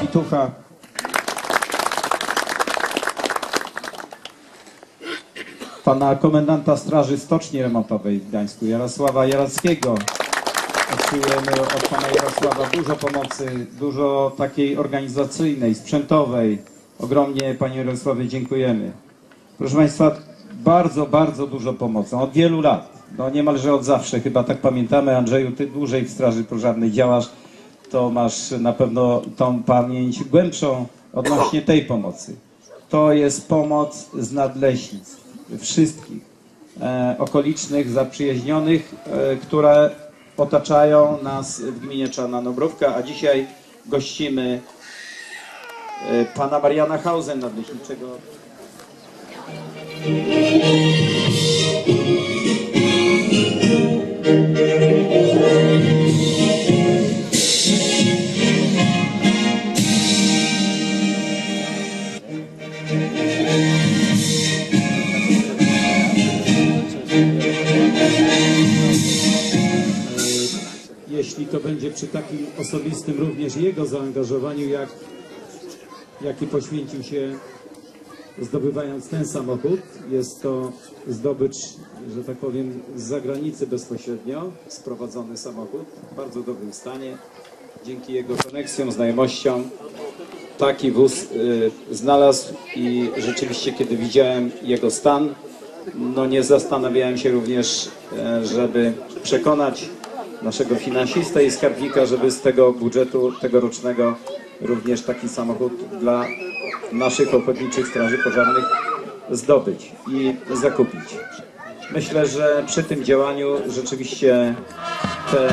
Pitucha. Pana komendanta Straży Stoczni Remontowej w Gdańsku, Jarosława Jarackiego. Otrzymujemy od pana Jarosława dużo pomocy, dużo takiej organizacyjnej, sprzętowej. Ogromnie panie Jarosławie dziękujemy. Proszę państwa, bardzo, bardzo dużo pomocy. Od wielu lat, no niemalże od zawsze, chyba tak pamiętamy, Andrzeju, ty dłużej w Straży Pożarnej działasz to masz na pewno tą pamięć głębszą odnośnie tej pomocy. To jest pomoc z nadleśnic, wszystkich e, okolicznych, zaprzyjaźnionych, e, które otaczają nas w gminie Czarna Nobrówka, a dzisiaj gościmy e, pana Mariana Hausen, nadleśniczego jeśli to będzie przy takim osobistym również jego zaangażowaniu, jak, jaki poświęcił się zdobywając ten samochód. Jest to zdobycz, że tak powiem, z zagranicy bezpośrednio sprowadzony samochód w bardzo dobrym stanie. Dzięki jego koneksjom, znajomościom taki wóz y, znalazł i rzeczywiście kiedy widziałem jego stan, no nie zastanawiałem się również, e, żeby przekonać naszego finansistę i skarbnika, żeby z tego budżetu tegorocznego również taki samochód dla naszych ochotniczych straży pożarnych zdobyć i zakupić. Myślę, że przy tym działaniu rzeczywiście te